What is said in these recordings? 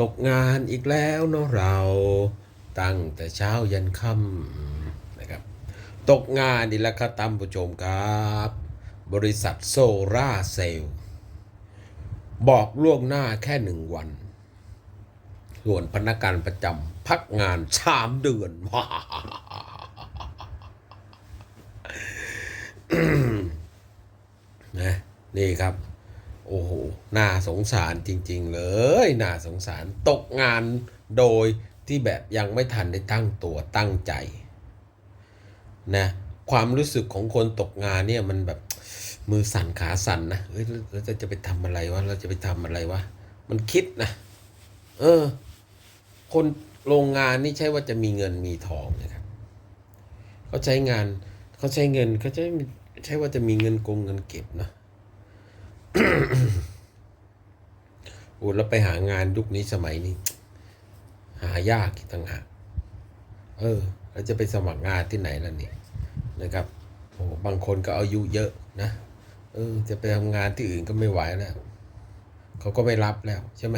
ตกงานอีกแล้วเนาะเราตั้งแต่เช้ายันค่ำนะครับ ตกงานอีกแล้วครับตามผู้ชมครับ บริษัทโซล่าเซลล์บอกล่วงหน้าแค่หนึ่งวัน ส่วนพนักงานประจำพักงานสามเดือนนะนี่ครับ โอ้โห น่าสงสารจริง ๆ เลย น่าสงสารตกงานโดยที่แบบยังไม่ทันได้ตั้งตัวตั้งใจนะความรู้สึกของคนตกงานเนี่ยมันแบบมือสั่นขาสั่นนะเฮ้ยเราจะไปทำอะไรวะเราจะไปทำอะไรวะมันคิดนะเออ คนโรงงานนี่ใช่ว่าจะมีเงินมีทองนะครับเขาใช้งานเขาใช้เงินเขาใช้ใช่ว่าจะมีเงินกงเงินเก็บนะ โอ้แล้วไปหางานยุคนี้สมัยนี้ หายากต่างหากเออเราจะไปสมัครงานที่ไหนล่ะเนี่ยนะครับโอ้บางคนก็อายุเยอะนะเออ จะไปทำงานที่อื่นก็ไม่ไหวแล้วเขาก็ไม่รับแล้วใช่ไหม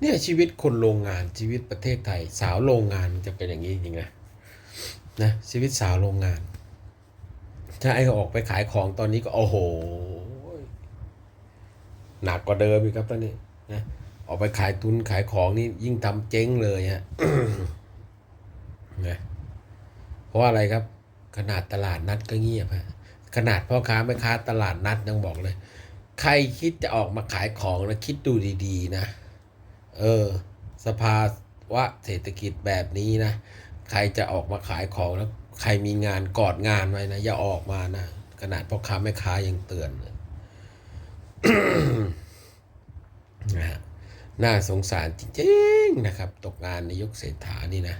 เนี่ยชีวิตคนโรงงานชีวิตประเทศไทย สาวโรงงานจะเป็นอย่างนี้จริงนะนะชีวิตสาวโรงงาน ถ้าไอ้ออกไปขายของตอนนี้ก็โอ้โห หนักกว่าเดิมอีกครับตอนนี้นะออกไปขายทุนขายของนี่ยิ่งทำเจ๊งเลยฮะนะเพราะอะไรครับ ขนาดตลาดนัดก็เงียบฮะขนาดพ่อค้าแม่ค้าตลาดนัดยังบอกเลย ใครคิดจะออกมาขายของนะคิดดูดีๆ นะ เออ สภาวะเศรษฐกิจแบบนี้นะ ใครจะออกมาขายของแล้วใครมีงานกอดงานไว้นะ อย่าออกมานะ ขนาดพ่อค้าแม่ค้ายังเตือนเลย น่าสงสารจริงๆนะครับ ตกงานในยุคเศรษฐานี่นะ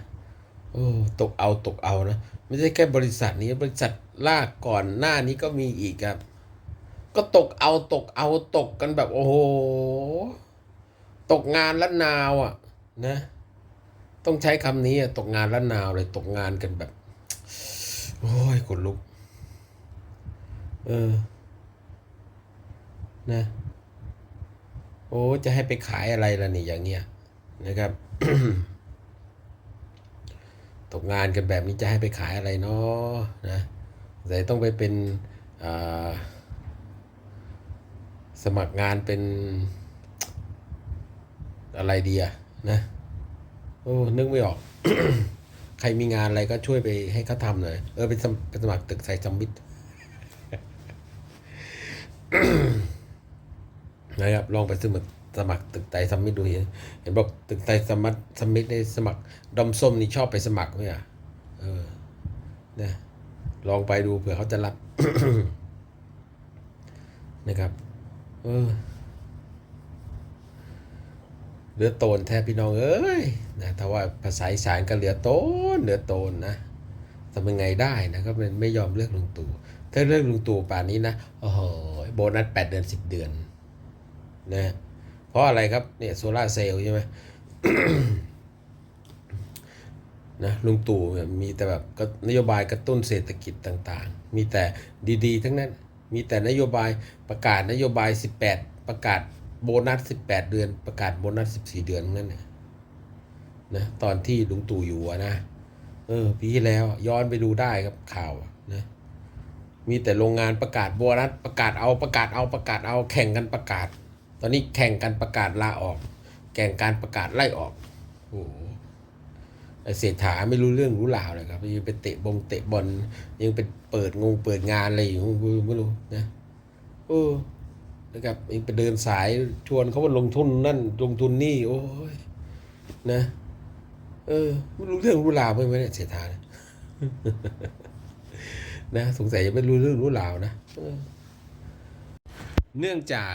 โอ้ตกเอาตกเอานะ ไม่ใช่แค่บริษัทนี้บริษัทลากก่อนหน้านี้ก็มีอีกครับ ก็ตกเอาตกเอาตกกันแบบโอ้โห ตกงานละนาวอะนะ ต้องใช้คำนี้อะตกงานละนาวเลยตกงานกันแบบ โอ้ยขนลุก เออ นะ อ้จะให้ไปขายอะไรล่ะนี่อย่างเงี้ยนะครับ ตกงานกันแบบนี้จะให้ไปขายอะไรเนาะนะแต่ต้องไปเป็นสมัครงานเป็นอะไรดีอะนะโอ้นึกไม่ออก ใครมีงานอะไรก็ช่วยไปให้เขาทำหน่อยเออไปสมไปสมัครตึกใส่จำมิด นะครับลองไปสมัครสมัครตึกไตรสมิธดูเห็นเห็นบอกตึกไตรสมัครสมิธในสมัครดอมส้มนี่ชอบไปสมัครไหมอะเออนะลองไปดูเผื่อเขาจะรับนะครับ เออเหลือโตนแทบพี่น้องเอ้ยนะถ้าว่าภาษาอีสานก็เหลือโตนเหลือโตนนะทำยังไงได้นะก็มันไม่ยอมเลือกลุงตู่ถ้าเลือกลุงตู่ป่านนี้นะโอ้โหโบนัสแปดเดือนสิบเดือน นะเพราะอะไรครับเนี่ยโซลาเซลล์ใช่ไหมนะลุงตู่มีแต่แบบนโยบายกระตุ้นเศรษฐกิจต่างๆ มีแต่ดีๆ ทั้งนั้น มีแต่นโยบายประกาศนโยบาย 18 ประกาศโบนัส 18 เดือน ประกาศโบนัส 14 เดือนนั่นนะนะตอนที่ลุงตู่อยู่นะเออปีที่แล้วย้อนไปดูได้ครับข่าวนะมีแต่โรงงานประกาศโบนัสประกาศเอาประกาศเอาประกาศเอาแข่งกันประกาศ ตอนนี้แข่งกันประกาศลาออก แข่งการประกาศไล่ออกโอ้โหเศรษฐาไม่รู้เรื่องรู้ราวเลยครับยังไปเตะบงเตะบอลยังไปเปิดงงเปิดงานอะไรอยู่ไม่รู้นะโอ้นะครับยังไปเดินสายชวนเขาว่าลงทุนนั่นลงทุนนี่ โอ้ยนะ เออไม่รู้เรื่องรู้ราวไหมเนี่ยเศรษฐาเนี่ยนะสงสัยยังไม่รู้เรื่องรู้ราวนะเนื่องจาก